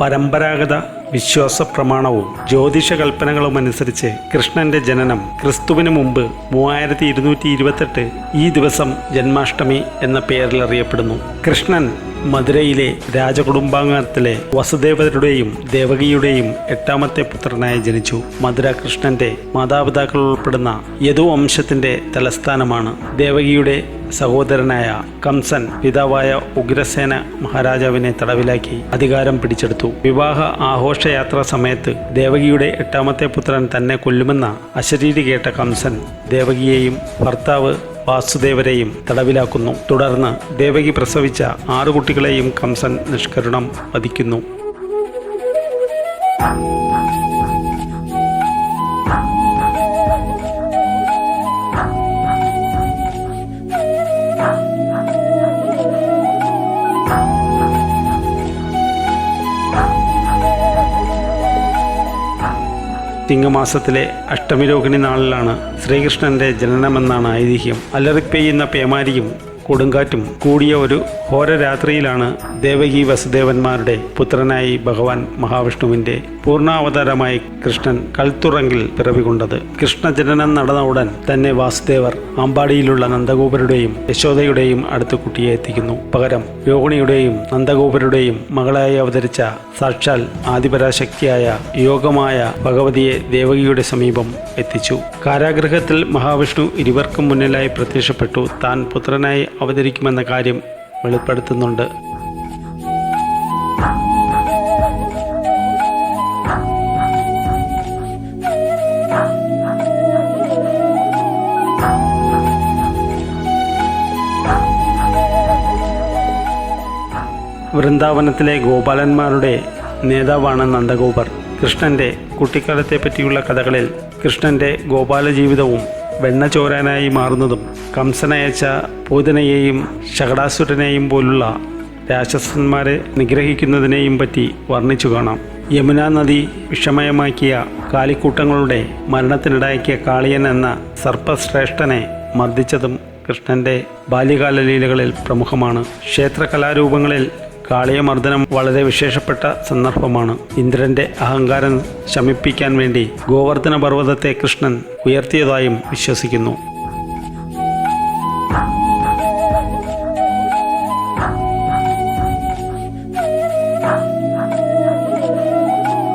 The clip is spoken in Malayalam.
പരമ്പരാഗത വിശ്വാസ പ്രമാണവും ജ്യോതിഷ കൽപ്പനകളും അനുസരിച്ച് കൃഷ്ണന്റെ ജനനം ക്രിസ്തുവിന് മുമ്പ് മൂവായിരത്തി ഇരുന്നൂറ്റി ഇരുപത്തെട്ട് ഈ ദിവസം ജന്മാഷ്ടമി എന്ന പേരിൽ അറിയപ്പെടുന്നു കൃഷ്ണൻ മധുരയിലെ രാജകുടുംബാംഗത്തിലെ വസുദേവരുടെയും ദേവകിയുടെയും എട്ടാമത്തെ പുത്രനായി ജനിച്ചു. മധുര കൃഷ്ണന്റെ മാതാപിതാക്കൾ ഉൾപ്പെടുന്ന യദുവംശത്തിന്റെ തലസ്ഥാനമാണ്. ദേവകിയുടെ സഹോദരനായ കംസൻ പിതാവായ ഉഗ്രസേന മഹാരാജാവിനെ തടവിലാക്കി അധികാരം പിടിച്ചെടുത്തു. വിവാഹ ആഘോഷയാത്രാ സമയത്ത് ദേവകിയുടെ എട്ടാമത്തെ പുത്രൻ തന്നെ കൊല്ലുമെന്ന അശരീരി കേട്ട കംസൻ ദേവകിയെയും ഭർത്താവ് വാസുദേവരെയും തടവിലാക്കുന്നു. തുടർന്ന് ദേവകി പ്രസവിച്ച ആറു കുട്ടികളെയും കംസൻ നിഷ്കരണം വധിക്കുന്നു. ചിങ്ങമാസത്തിലെ അഷ്ടമിരോഹിണി നാളിലാണ് ശ്രീകൃഷ്ണന്റെ ജനനമെന്നാണ് ഐതിഹ്യം. അലറിപ്പെയ്യുന്ന പേമാരിയും കൊടുങ്കാറ്റും കൂടിയ ഒരു ഹോരരാത്രിയിലാണ് ദേവകി വസുദേവന്മാരുടെ പുത്രനായി ഭഗവാൻ മഹാവിഷ്ണുവിന്റെ പൂർണാവതാരമായി കൃഷ്ണൻ കൽത്തുറങ്കിൽ പിറവികൊണ്ടത്. കൃഷ്ണജനനം നടന്ന ഉടൻ തന്നെ വാസുദേവർ അമ്പാടിയിലുള്ള നന്ദഗോപരുടെയും യശോദയുടെയും അടുത്ത കുട്ടിയെ എത്തിക്കുന്നു. പകരം രോഹിണിയുടെയും നന്ദഗോപരുടെയും മകളായി അവതരിച്ച സാക്ഷാൽ ആദിപരാശക്തിയായ യോഗമായ ഭഗവതിയെ ദേവകിയുടെ സമീപം എത്തിച്ചു. കാരാഗ്രഹത്തിൽ മഹാവിഷ്ണു ഇരുവർക്കും മുന്നിലായി പ്രത്യക്ഷപ്പെട്ടു. താൻ പുത്രനായി അവതരിക്കുമെന്ന കാര്യം വെളിപ്പെടുത്തുന്നുണ്ട്. വൃന്ദാവനത്തിലെ ഗോപാലന്മാരുടെ നേതാവാണ് നന്ദഗോപർ. കൃഷ്ണന്റെ കുട്ടിക്കാലത്തെ പറ്റിയുള്ള കഥകളിൽ കൃഷ്ണന്റെ ഗോപാല ജീവിതവും വെണ്ണ ചോരാനായി മാറുന്നതും കംസനയച്ച പൂതനയെയും ശകടാസുരനെയും പോലുള്ള രാക്ഷസന്മാരെ നിഗ്രഹിക്കുന്നതിനെയും പറ്റി വർണിച്ചു കാണാം. യമുന നദി വിഷമയമാക്കിയ കാലിക്കൂട്ടങ്ങളുടെ മരണത്തിനിടയാക്കിയ കാളിയൻ എന്ന സർപ്പശ്രേഷ്ഠനെ മർദ്ദിച്ചതും കൃഷ്ണന്റെ ബാല്യകാല ലീലകളിൽ പ്രമുഖമാണ്. ക്ഷേത്ര കലാരൂപങ്ങളിൽ കാളിയമർദ്ദനം വളരെ വിശേഷപ്പെട്ട സന്ദർഭമാണ്. ഇന്ദ്രന്റെ അഹങ്കാരം ശമിപ്പിക്കാൻ വേണ്ടി ഗോവർദ്ധന പർവതത്തെ കൃഷ്ണൻ ഉയർത്തിയതായും വിശ്വസിക്കുന്നു.